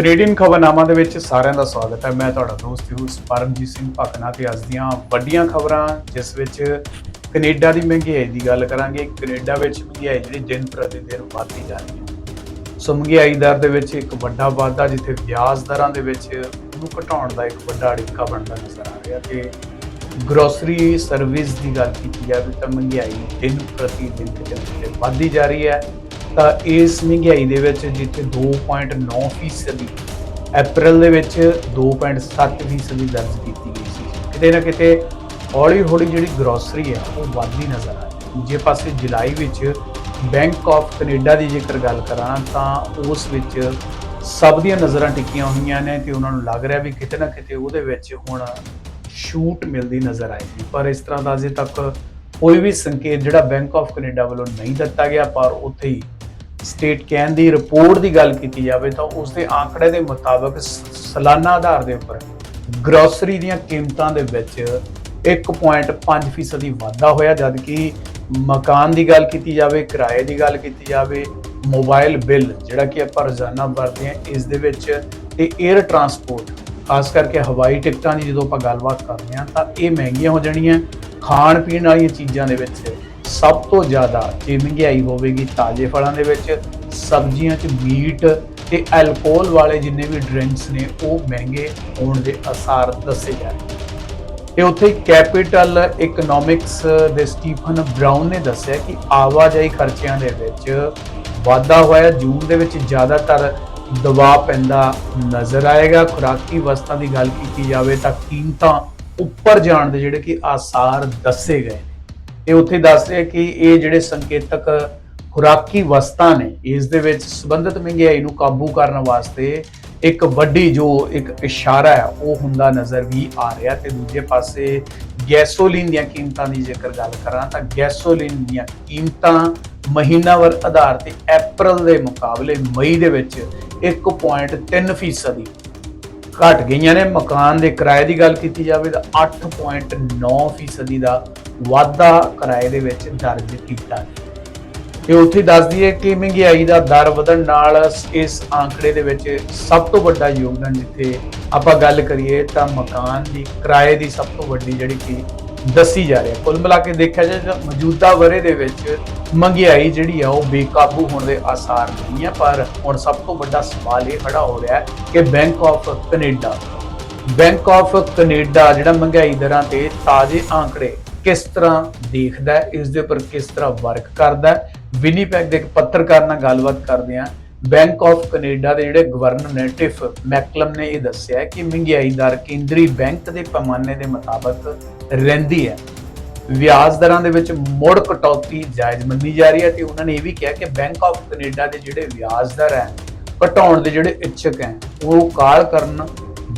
Canadian ਖਬਰਨਾਮਾ ਦੇ ਵਿੱਚ ਸਾਰਿਆਂ ਦਾ ਸਵਾਗਤ ਹੈ। ਮੈਂ ਤੁਹਾਡਾ ਦੋਸਤ ਯੂਸ ਪਰਮਜੀਤ ਸਿੰਘ ਭਕਨਾ ਤੇ ਅੱਜ ਦੀਆਂ ਵੱਡੀਆਂ ਖਬਰਾਂ, ਜਿਸ ਵਿੱਚ ਕੈਨੇਡਾ ਦੀ ਮਹਿੰਗਾਈ ਦੀ ਗੱਲ ਕਰਾਂਗੇ। ਕੈਨੇਡਾ ਵਿੱਚ ਮਹਿੰਗਾਈ ਜਿਹੜੀ ਦਿਨ ਪ੍ਰਤੀ ਦਿਨ ਵਧਦੀ ਜਾ ਰਹੀ ਹੈ। ਸੋ ਮਹਿੰਗਾਈ ਦਰ ਦੇ ਵਿੱਚ ਇੱਕ ਵੱਡਾ ਵਾਧਾ, ਜਿੱਥੇ ਵਿਆਜ ਦਰਾਂ ਦੇ ਵਿੱਚ ਉਹਨੂੰ ਘਟਾਉਣ ਦਾ ਇੱਕ ਵੱਡਾ ਅੜਿੱਕਾ ਬਣਦਾ ਨਜ਼ਰ ਆ ਰਿਹਾ ਤੇ ਗਰੋਸਰੀ ਸਰਵਿਸ ਦੀ ਗੱਲ ਕੀਤੀ ਜਾਵੇ ਤਾਂ ਮਹਿੰਗਾਈ ਦਿਨ ਪ੍ਰਤੀ ਦਿਨ ਕਿਤੇ ਵੱਧਦੀ ਜਾ ਰਹੀ ਹੈ। ਤਾਂ ਇਸ ਮਹਿੰਗਾਈ ਦੇ ਵਿੱਚ ਜਿੱਥੇ 2.9 ਫੀਸਦੀ ਅਪ੍ਰੈਲ ਦੇ ਵਿੱਚ 2.7 ਫੀਸਦੀ ਦਰਜ ਕੀਤੀ ਗਈ ਸੀ। ਕਿਤੇ ਨਾ ਕਿਤੇ ਹੌਲੀ ਹੌਲੀ ਜਿਹੜੀ ਗਰੋਸਰੀ ਹੈ, ਉਹ ਵੱਧਦੀ ਨਜ਼ਰ ਆ ਰਹੀ ਜੇ ਪਾਸੇ ਜੁਲਾਈ ਵਿੱਚ ਬੈਂਕ ਆਫ ਕੈਨੇਡਾ ਦੀ ਜੇਕਰ ਗੱਲ ਕਰਾਂ, ਤਾਂ ਉਸ ਵਿੱਚ ਸਭ ਦੀਆਂ ਨਜ਼ਰਾਂ ਟਿਕੀਆਂ ਹੋਈਆਂ ਨੇ ਤੇ ਉਹਨਾਂ ਨੂੰ ਲੱਗ ਰਿਹਾ ਵੀ ਕਿਤੇ ਨਾ ਕਿਤੇ ਉਹਦੇ ਵਿੱਚ ਹੁਣ ਛੂਟ ਮਿਲਦੀ ਨਜ਼ਰ ਆਏਗੀ। ਪਰ ਇਸ ਤਰ੍ਹਾਂ ਦਾ ਅਜੇ ਤੱਕ ਕੋਈ ਵੀ ਸੰਕੇਤ ਜਿਹੜਾ ਬੈਂਕ ਆਫ ਕੈਨੇਡਾ ਵੱਲੋਂ ਨਹੀਂ ਦਿੱਤਾ ਗਿਆ, ਪਰ ਉੱਥੇ ਹੀ ਸਟੇਟ ਕੈਨ ਦੀ ਰਿਪੋਰਟ ਦੀ ਗੱਲ ਕੀਤੀ ਜਾਵੇ ਤਾਂ ਉਸ ਦੇ ਆંકੜੇ ਦੇ ਮੁਤਾਬਕ ਸਾਲਾਨਾ ਆਧਾਰ ਦੇ ਉੱਪਰ ਗਰੋਸਰੀ ਦੀਆਂ ਕੀਮਤਾਂ ਦੇ ਵਿੱਚ 1.5% ਫੀਸਦੀ ਵਾਧਾ ਹੋਇਆ ਜਦਕਿ ਮਕਾਨ ਦੀ ਗੱਲ ਕੀਤੀ ਜਾਵੇ, ਕਿਰਾਏ ਦੀ ਗੱਲ ਕੀਤੀ ਜਾਵੇ ਮੋਬਾਈਲ ਬਿੱਲ ਜਿਹੜਾ ਕਿ ਆਪਾਂ ਰੋਜ਼ਾਨਾ ਵਰਤਦੇ ਹਾਂ, ਇਸ ਦੇ ਵਿੱਚ ਤੇ 에ਅਰ ਟਰਾਂਸਪੋਰਟ ਖਾਸ ਕਰਕੇ ਹਵਾਈ ਟਿਕਟਾਂ ਦੀ ਜਦੋਂ ਆਪਾਂ ਗੱਲਬਾਤ ਕਰਦੇ ਹਾਂ ਤਾਂ ਇਹ ਮਹਿੰਗੀਆਂ ਹੋ ਜਾਣੀਆਂ ਖਾਣ ਪੀਣ ਵਾਲੀਆਂ ਚੀਜ਼ਾਂ ਦੇ ਵਿੱਚ ਸਭ ਤੋਂ ਜ਼ਿਆਦਾ ਜੇ ਮਹਿੰਗਾਈ ਹੋਵੇਗੀ ਤਾਜ਼ੇ ਫਲਾਂ ਦੇ ਵਿੱਚ, ਸਬਜ਼ੀਆਂ 'ਚ ਮੀਟ ਤੇ ਐਲਕੋਹਲ ਵਾਲੇ ਜਿੰਨੇ ਵੀ ਡਰਿੰਕਸ ਨੇ, ਉਹ ਮਹਿੰਗੇ ਹੋਣ ਦੇ ਅਸਾਰ ਦੱਸੇ ਜਾ ਰਹੇ ਤੇ ਉੱਥੇ ਕੈਪੀਟਲ ਇਕਨੋਮਿਕਸ ਦੇ ਸਟੀਫਨ ਬ੍ਰਾਊਨ ਨੇ ਦੱਸਿਆ ਕਿ ਆਵਾਜਾਈ ਖਰਚਿਆਂ ਦੇ ਵਿੱਚ ਵਾਧਾ ਹੋਇਆ, ਜੂਨ ਦੇ ਵਿੱਚ ਜ਼ਿਆਦਾਤਰ ਦਬਾਅ ਪੈਂਦਾ ਨਜ਼ਰ ਆਏਗਾ। ਖੁਰਾਕੀ ਵਸਤਾਂ ਦੀ ਗੱਲ ਕੀਤੀ ਜਾਵੇ ਤਾਂ ਕੀਮਤਾਂ ਉੱਪਰ ਜਾਣ ਦੇ ਜਿਹੜੇ ਕਿ ਆਸਾਰ ਦੱਸੇ ਗਏ ਨੇ ਇਹ ਉੱਥੇ ਦੱਸਦੇ ਰਿਹਾ ਕਿ ਇਹ ਜਿਹੜੇ ਸੰਕੇਤਕ ਖੁਰਾਕੀ ਵਸਤਾਂ ਨੇ, ਇਸ ਦੇ ਵਿੱਚ ਸੰਬੰਧਿਤ ਮਹਿੰਗਾਈ ਨੂੰ ਕਾਬੂ ਕਰਨ ਵਾਸਤੇ ਇੱਕ ਵੱਡੀ ਜੋ ਇੱਕ ਇਸ਼ਾਰਾ ਹੈ, ਉਹ ਹੁੰਦਾ ਨਜ਼ਰ ਵੀ ਆ ਰਿਹਾ ਤੇ ਦੂਜੇ ਪਾਸੇ ਗੈਸੋਲੀਨ ਦੀਆਂ ਕੀਮਤਾਂ ਦੀ ਜੇਕਰ ਗੱਲ ਕਰਾਂ ਤਾਂ ਗੈਸੋਲੀਨ ਦੀਆਂ ਕੀਮਤਾਂ ਮਹੀਨਾਵਾਰ ਆਧਾਰ ਤੇ ਅਪ੍ਰੈਲ ਦੇ ਮੁਕਾਬਲੇ ਮਈ ਦੇ ਵਿੱਚ 1.3 ਫੀਸਦੀ ਘਟ ਗਈਆਂ ਨੇ। ਮਕਾਨ ਦੇ ਕਿਰਾਏ ਦੀ ਗੱਲ ਕੀਤੀ ਜਾਵੇ ਤਾਂ 8.9 ਫੀਸਦੀ ਦਾ ਵਾਧਾ ਕਿਰਾਏ ਦੇ ਵਿੱਚ ਦਰਜ ਕੀਤਾ। ਹੈ ਇਹ ਉੱਥੇ ਦੱਸਦੀ ਹੈ ਕਿ ਮਹਿੰਗਾਈ ਦਾ ਦਰ ਵਧਣ ਨਾਲ ਇਸ ਆંકੜੇ ਦੇ ਵਿੱਚ ਸਭ ਤੋਂ ਵੱਡਾ ਯੋਗਦਾਨ ਜਿੱਥੇ ਆਪਾਂ ਗੱਲ ਕਰੀਏ ਤਾਂ ਮਕਾਨ ਦੀ ਕਿਰਾਏ ਦੀ ਸਭ ਤੋਂ ਵੱਡੀ ਜਿਹੜੀ ਕਿ ਦੱਸੀ ਜਾ ਰਹੀ ਹੈ। ਕੁੱਲ ਮਿਲਾ ਕੇ ਦੇਖਿਆ ਜਾਏ ਤਾਂ ਮੌਜੂਦਾ ਵਰੇ ਦੇ ਵਿੱਚ ਮਹਿੰਗਾਈ ਜਿਹੜੀ ਆ ਉਹ ਬੇਕਾਬੂ ਹੋਣ ਦੇ ਆਸਾਰ ਨਹੀਂ ਹੈ ਪਰ ਹੁਣ ਸਭ ਤੋਂ ਵੱਡਾ ਸਵਾਲ ਇਹ ਖੜਾ ਹੋ ਰਿਹਾ ਹੈ ਕਿ bank of Canada bank of Canada ਜਿਹੜਾ ਮਹਿੰਗਾਈ ਦਰਾਂ ਤੇ ਤਾਜ਼ੇ ਆંકੜੇ ਕਿਸ ਤਰ੍ਹਾਂ ਦੇਖਦਾ ਹੈ, ਇਸ ਦੇ ਉੱਪਰ ਕਿਸ ਤਰ੍ਹਾਂ ਵਰਕ ਕਰਦਾ ਹੈ? ਵਿਨੀਪੈਗ ਦੇ ਇੱਕ ਪੱਤਰਕਾਰ ਨਾਲ ਗੱਲਬਾਤ ਕਰਦੇ ਹਾਂ। ਬੈਂਕ ਆਫ ਕੈਨੇਡਾ ਦੇ ਜਿਹੜੇ ਗਵਰਨਰ ਨੇਟਿਵ ਮੈਕਲਮ ਨੇ ਇਹ ਦੱਸਿਆ ਕਿ ਮਹਿੰਗਾਈ ਦਰ ਕੇਂਦਰੀ ਬੈਂਕ ਦੇ ਪੈਮਾਨੇ ਦੇ ਮੁਤਾਬਕ ਰਹਿੰਦੀ ਹੈ। ਵਿਆਜ ਦਰਾਂ ਦੇ ਵਿੱਚ ਮੁੜ ਕਟੌਤੀ ਜਾਇਜ਼ ਮੰਨੀ ਜਾ ਰਹੀ ਹੈ ਤੇ ਉਹਨਾਂ ਨੇ ਇਹ ਵੀ ਕਿਹਾ ਕਿ ਬੈਂਕ ਆਫ ਕੈਨੇਡਾ ਦੇ ਜਿਹੜੇ ਵਿਆਜ ਦਰ ਹੈ, ਘਟਾਉਣ ਦੇ ਜਿਹੜੇ ਇੱਛਕ ਹੈ, ਉਹ ਕਾਲ ਕਰਨ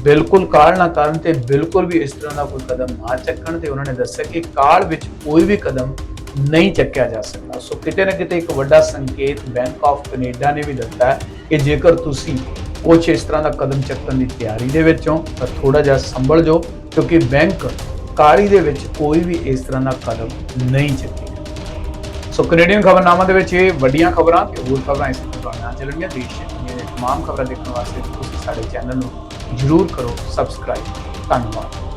ਬਿਲਕੁਲ ਕਾਲ ਨਾ ਕਰਨ ਤੇ ਬਿਲਕੁਲ ਵੀ ਇਸ ਤਰ੍ਹਾਂ ਦਾ ਕੋਈ ਕਦਮ ਨਾ ਚੱਕਣ ਤੇ ਉਹਨਾਂ ਨੇ ਦੱਸਿਆ ਕਿ ਕਾਲ ਵਿੱਚ ਕੋਈ ਵੀ ਕਦਮ ਨਹੀਂ ਚੱਕਿਆ ਜਾ ਸਕਦਾ। ਸੋ ਕਿਤੇ ਨਾ ਕਿਤੇ ਇੱਕ ਵੱਡਾ ਸੰਕੇਤ ਬੈਂਕ ਆਫ ਕੈਨੇਡਾ ਨੇ ਵੀ ਦਿੱਤਾ ਹੈ ਕਿ ਜੇਕਰ ਤੁਸੀਂ ਕੁਝ ਇਸ ਤਰ੍ਹਾਂ ਦਾ ਕਦਮ ਚੱਕਣ ਦੀ ਤਿਆਰੀ ਦੇ ਵਿੱਚ ਹੋ ਤਾਂ ਥੋੜਾ ਜਿਹਾ ਸੰਭਲ ਜਾਓ, ਕਿਉਂਕਿ ਬੈਂਕ ਕਾਰੀ ਦੇ ਵਿੱਚ ਕੋਈ ਵੀ ਇਸ ਤਰ੍ਹਾਂ ਦਾ ਕਦਮ ਨਹੀਂ ਚੱਕੇਗਾ ਸੋ ਕੈਨੇਡੀਅਨ ਖਬਰਨਾਮਾ ਦੇ ਵਿੱਚ ਇਹ ਵੱਡੀਆਂ ਖਬਰਾਂ ਤੇ ਹੋਰ ਖਬਰਾਂ ਇਸ ਤਰ੍ਹਾਂ ਤੁਹਾਡੇ ਨਾਲ ਚੱਲਣਗੀਆਂ ਦੇਸ਼ ਦੀਆਂ ਤਮਾਮ ਖਬਰਾਂ ਦੇਖਣ ਵਾਸਤੇ ਤੁਸੀਂ ਸਾਡੇ ਚੈਨਲ ਨੂੰ ਜਰੂਰ ਕਰੋ ਸਬਸਕ੍ਰਾਈਬ। ਧੰਨਵਾਦ।